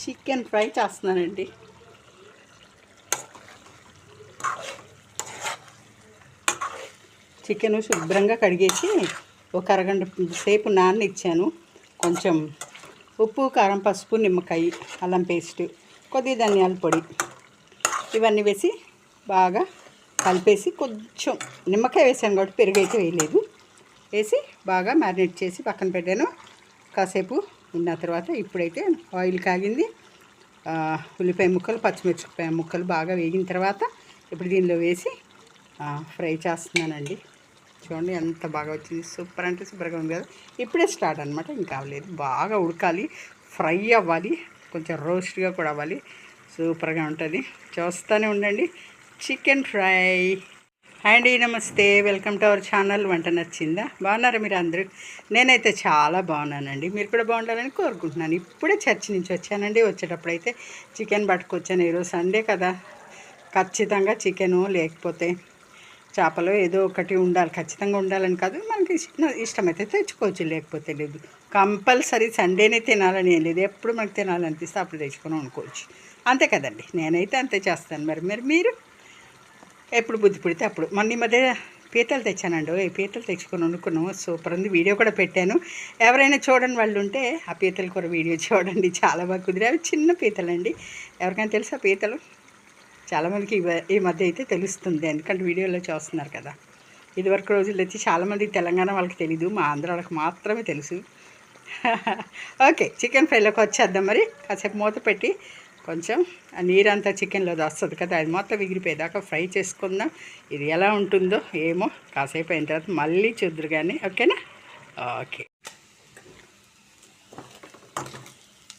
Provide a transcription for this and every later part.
Chicken fry చేస్తున్నానండి. Chicken శుభ్రంగా కడిగేసి ఒక అరగంట సేపు నాననిచ్చాను. కొంచెం ఉప్పు కారం పసుపు నిమ్మకాయ అల్లం పేస్ట్ కొద్ది ధనియాల పొడి ఇవన్నీ వేసి బాగా కలిపేసి కొంచెం నిమ్మకాయ వేసాను కాబట్టి పెరుగు అయితే వేయలేదు. వేసి బాగా మ్యారినేట్ చేసి పక్కన పెట్టాను. కాసేపు ఉన్న తర్వాత ఇప్పుడైతే ఆయిల్ కాగింది. ఉల్లిపాయ ముక్కలు పచ్చిమిరపకాయ ముక్కలు బాగా వేగిన తర్వాత ఇప్పుడు దీనిలో వేసి ఫ్రై చేస్తున్నానండి. చూడండి ఎంత బాగా వచ్చింది. సూపర్ అంటే సూపర్గా ఉంది కదా. ఇప్పుడే స్టార్ట్ అనమాట ఇంకా అవ్వలేదు. బాగా ఉడకాలి. ఫ్రై అవ్వాలి. కొంచెం రోస్ట్గా కూడా అవ్వాలి. సూపర్గా ఉంటుంది. చూస్తూనే ఉండండి. Chicken fry. హాయ్ అండి namaste. Welcome to our channel. వంట నచ్చిందా? బాగున్నారా మీరు అందరూ? నేనైతే చాలా బాగున్నానండి. మీరు కూడా బాగుండాలని కోరుకుంటున్నాను. ఇప్పుడే చర్చి నుంచి వచ్చానండి. వచ్చేటప్పుడు అయితే చికెన్ పట్టుకొచ్చాను. ఈరోజు సండే కదా. ఖచ్చితంగా చికెను లేకపోతే చేపలు ఏదో ఒకటి ఉండాలి. ఖచ్చితంగా ఉండాలని కాదు. మనకి ఇష్టమైతే తెచ్చుకోవచ్చు. లేకపోతే లేదు. కంపల్సరీ సండేనే తినాలని ఏం లేదు. ఎప్పుడు మనకు తినాలనిపిస్తే అప్పుడు తెచ్చుకొని వండుకోవచ్చు. అంతే కదండి. నేనైతే అంతే చేస్తాను. మరి మరి మీరు? ఎప్పుడు బుద్ధి పుడితే అప్పుడు. మొన్న ఈ మధ్య పీతలు తెచ్చానండి. ఈ పీతలు తెచ్చుకొని వండుకున్నాము సూపర్ ఉంది. వీడియో కూడా పెట్టాను. ఎవరైనా చూడని వాళ్ళు ఉంటే ఆ పీతల కూర వీడియో చూడండి. చాలా బాగా కుదిరి అవి చిన్న పీతలండి. ఎవరికైనా తెలుసా పీతలు? చాలామందికి ఈ మధ్య అయితే తెలుస్తుంది. ఎందుకంటే వీడియోలో చూస్తున్నారు కదా. ఇదివరకు రోజుల్లో వచ్చి చాలామంది తెలంగాణ వాళ్ళకి తెలీదు. మా ఆంధ్ర వాళ్ళకి మాత్రమే తెలుసు. ఓకే చికెన్ ఫ్రైలోకి వచ్చేద్దాం మరి. కాసేపు మూత పెట్టి కొంచెం. ఆ నీరంతా చికెన్లో వస్తుంది కదా అది మొత్తం ఎగిరిపోయేదాకా ఫ్రై చేసుకుందాం. ఇది ఎలా ఉంటుందో ఏమో కాసేపు అయిన తర్వాత మళ్ళీ చూద్దరు కానీ ఓకేనా? ఓకే.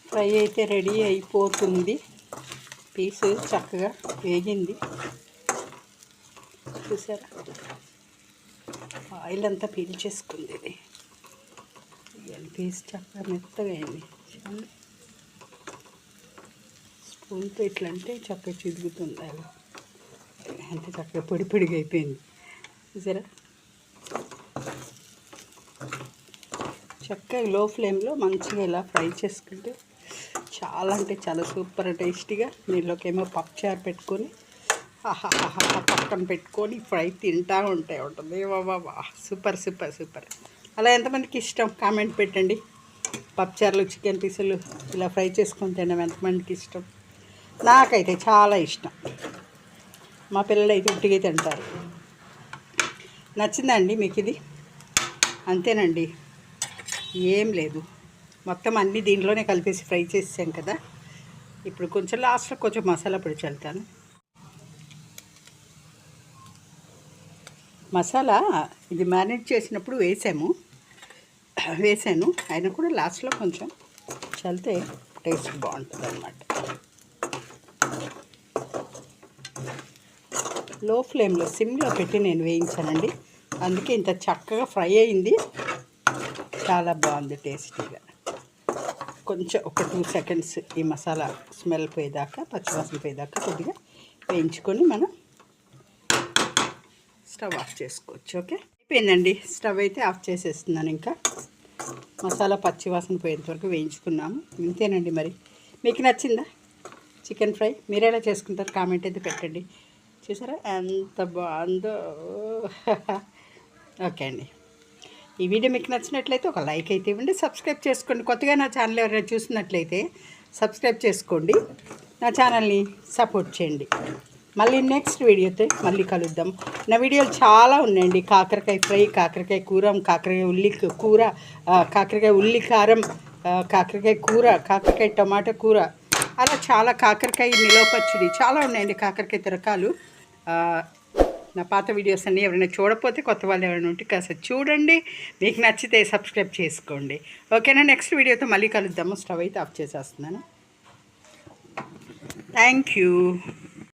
ఫ్రై అయితే రెడీ అయిపోతుంది. పీసు చక్కగా వేగింది. చూసారా? ఆయిల్ అంతా పీల్చేసుకుంది ఇది. పీస్ చక్కగా మెత్తగా అయింది. స్పూన్తో ఇట్లా అంటే చక్కగా చిదుగుతుంది. అలా. అంటే చక్కగా పొడి పొడిగా అయిపోయింది. చూసారా? చక్కగా లో ఫ్లేమ్లో మంచిగా ఇలా ఫ్రై చేసుకుంటే చాలా అంటే చాలా సూపర్ టేస్టీగా దీనిలోకి ఏమో పప్పుచారు పెట్టుకొని పక్కన పెట్టుకొని ఫ్రై తింటా ఉంటాయి ఉంటుంది. బాబా సూపర్ సూపర్ సూపర్. అలా ఎంతమందికి ఇష్టం? కామెంట్ పెట్టండి. పప్పుచారులు చికెన్ పీసులు ఇలా ఫ్రై చేసుకొని తినడం ఎంతమందికి ఇష్టం? నాకైతే చాలా ఇష్టం. మా పిల్లలు అయితే ఉట్టిగా తింటారు. నచ్చిందండి మీకు ఇది అంతేనండి. ఏం లేదు. మొత్తం అన్నీ దీంట్లోనే కలిపేసి ఫ్రై చేసాం కదా. ఇప్పుడు కొంచెం లాస్ట్లో కొంచెం మసాలా పొడి చల్లుతాను మసాలా ఇది మ్యారినేట్ చేసినప్పుడు వేసాము. వేసాను. అయినా కూడా లాస్ట్లో కొంచెం చల్లితే టేస్ట్ బాగుంటుంది అన్నమాట లో ఫ్లేమ్లో సిమ్లో పెట్టి నేను వేయించానండి. అందుకే ఇంత చక్కగా ఫ్రై అయింది. చాలా బాగుంది టేస్టీగా. కొంచెం ఒక టూ సెకండ్స్ ఈ మసాలా స్మెల్ పోయేదాకా పచ్చివాసన పోయేదాకా కొద్దిగా వేయించుకొని మనం స్టవ్ ఆఫ్ చేసుకోవచ్చు ఓకే? అయిపోయిందండి. స్టవ్ అయితే ఆఫ్ చేసేస్తున్నాను ఇంకా. మసాలా పచ్చివాసన పోయేంత వరకు వేయించుకున్నాము. ఇంతేనండి మరి. మీకు నచ్చిందా? Chicken fry? మీరు ఎలా చేసుకుంటారు? కామెంట్ అయితే పెట్టండి. చూసారా? ఎంత బాగుందో. ఓకే అండి. ఈ వీడియో మీకు నచ్చినట్లయితే ఒక లైక్ అయితే ఇవ్వండి. సబ్స్క్రైబ్ చేసుకోండి. కొత్తగా నా ఛానల్ ఎవరైనా చూసినట్లయితే సబ్స్క్రైబ్ చేసుకోండి. నా ఛానల్ని సపోర్ట్ చేయండి. మళ్ళీ నెక్స్ట్ వీడియోతో మళ్ళీ కలుద్దాం. నా వీడియోలు చాలా ఉన్నాయండి. కాకరకాయ ఫ్రై కాకరకాయ కూర కాకరకాయ ఉల్లి కూర కాకరకాయ ఉల్లి కారం కాకరకాయ కూర కాకరకాయ టమాటా కూర. అలా చాలా కాకరకాయ నిలవ పచ్చడి చాలా ఉన్నాయండి. కాకరకాయ రకాలు నా పాత వీడియోస్ అన్నీ ఎవరైనా చూడకపోతే కొత్త వాళ్ళు ఎవరైనా ఉంటే కాస్త చూడండి. మీకు నచ్చితే సబ్స్క్రైబ్ చేసుకోండి. ఓకేనా? నెక్స్ట్ వీడియోతో మళ్ళీ కలుద్దాము. స్టవ్ అయితే ఆఫ్ చేసేస్తున్నాను. Thank you.